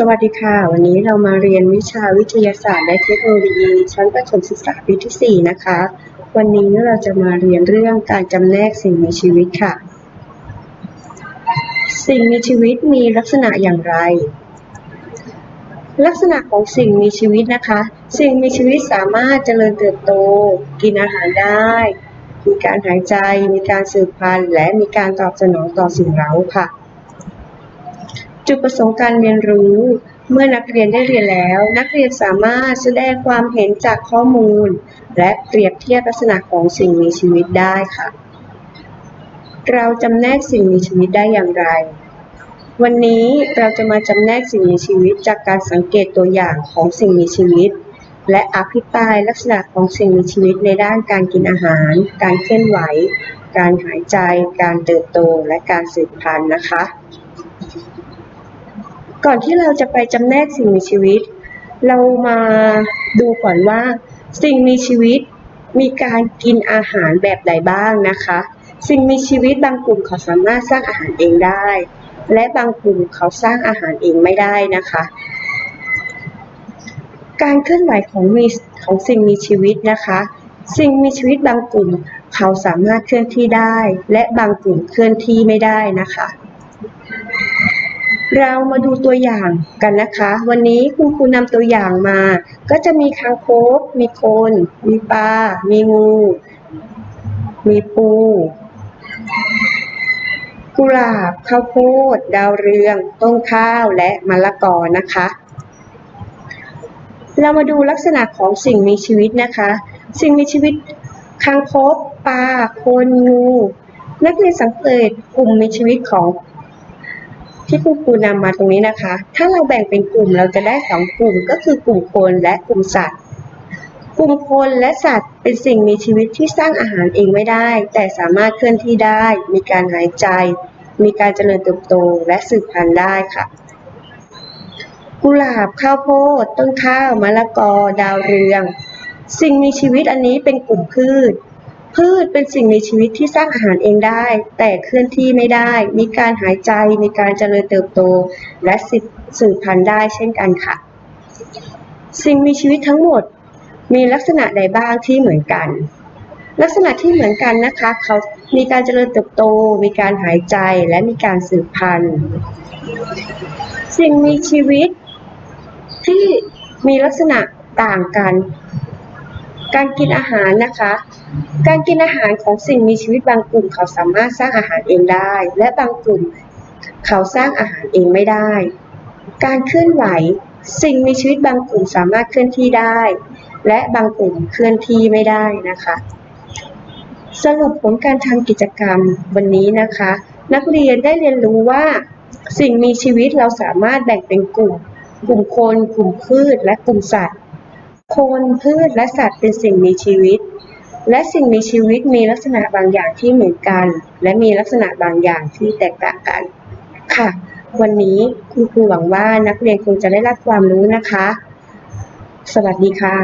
สวัสดีค่ะ วันนี้เรามาเรียนวิชาวิทยาศาสตร์และเทคโนโลยีชั้นประถมศึกษาปีที่ 4 นะคะ วันนี้เราจะมาเรียนเรื่องการจำแนกสิ่งมีชีวิตค่ะ สิ่งมีชีวิตมีลักษณะอย่างไร ลักษณะของสิ่งมีชีวิตนะคะ สิ่งมีชีวิตสามารถเจริญเติบโต กินอาหารได้ มีการหายใจ มีการสืบพันธุ์ และมีการตอบสนองต่อสิ่งเร้าค่ะ จุดประสงค์การเรียนรู้ เมื่อนักเรียนได้เรียนแล้ว นักเรียนสามารถแสดงความเห็นจากข้อมูล และเปรียบเทียบลักษณะของสิ่งมีชีวิตได้ค่ะ เราจำแนกสิ่งมีชีวิตได้อย่างไร วันนี้เราจะมาจำแนกสิ่งมีชีวิตจากการสังเกตตัวอย่างของสิ่งมีชีวิต และอภิปรายลักษณะของสิ่งมีชีวิตในด้านการกินอาหาร การเคลื่อนไหว การหายใจ การเติบโต และการสืบพันธุ์นะคะ ก่อนที่เราจะไปจำแนกสิ่งมีชีวิต เรามาดูก่อนว่า สิ่งมีชีวิตมีการกินอาหารแบบใดบ้างนะคะ สิ่งมีชีวิตบางกลุ่มเขาสามารถสร้างอาหารเองได้ และบางกลุ่มเขาสร้างอาหารเองไม่ได้นะคะ การเคลื่อนไหวของมีของสิ่งมีชีวิตนะคะ สิ่งมีชีวิตบางกลุ่ม เขาสามารถเคลื่อนที่ได้ และบางกลุ่มเคลื่อนที่ไม่ได้นะคะ เรามาดูตัวอย่างกันนะคะ วันนี้คุณครูนำตัวอย่างมา ก็จะมีคางคกมีคน มีปลา มีงู มีปูกุหลาบข้าวโพด ดาวเรือง ต้นข้าวและมะละกอนะคะ เรามาดูลักษณะของสิ่งมีชีวิตนะคะ สิ่งมีชีวิตคางคกปลาคน งู นักเรียนสังเกตกลุ่มมีชีวิตของ ที่คุณครูนำมาตรงนี้นะคะ ถ้าเราแบ่งเป็นกลุ่มเราจะได้สองกลุ่มก็คือกลุ่มคนและกลุ่มสัตว์ กลุ่มคนและสัตว์เป็นสิ่งมีชีวิตที่สร้างอาหารเองไม่ได้ แต่สามารถเคลื่อนที่ได้ มีการหายใจ มีการเจริญเติบโตและสืบพันธุ์ได้ค่ะ กุหลาบข้าวโพด ต้นข้าวมะละกอ ดาวเรือง สิ่งมีชีวิตอันนี้เป็นกลุ่มพืช พืชเป็นสิ่งมีชีวิตที่สร้างอาหารเองได้ แต่เคลื่อนที่ไม่ได้ มีการหายใจ มีการเจริญเติบโต และสืบพันธุ์ได้เช่นกันค่ะ สิ่งมีชีวิตทั้งหมด มีลักษณะใดบ้างที่เหมือนกัน ลักษณะที่เหมือนกันนะคะ เขามีการเจริญเติบโต มีการหายใจ และมีการสืบพันธุ์ สิ่งมีชีวิตที่มีลักษณะต่างกัน การกินอาหารนะคะ การกินอาหารของสิ่งมีชีวิตบางกลุ่ม เขาสามารถสร้างอาหารเองได้ และบางกลุ่ม เขาสร้างอาหารเองไม่ได้ การเคลื่อนไหว สิ่งมีชีวิตบางกลุ่มสามารถเคลื่อนที่ได้ และบางกลุ่มเคลื่อนที่ไม่ได้นะคะ สรุปผลการทำกิจกรรมวันนี้นะคะ นักเรียนได้เรียนรู้ว่า สิ่งมีชีวิตเราสามารถแบ่งเป็นกลุ่ม กลุ่มคน กลุ่มพืช และกลุ่มสัตว์ คน พืช และสัตว์เป็นสิ่งมีชีวิต และสิ่งมีชีวิตมีลักษณะบางอย่างที่เหมือนกัน และมีลักษณะบางอย่างที่แตกต่างกัน ค่ะ วันนี้คุณครูหวังว่านักเรียนคงจะได้รับความรู้นะคะ สวัสดีค่ะ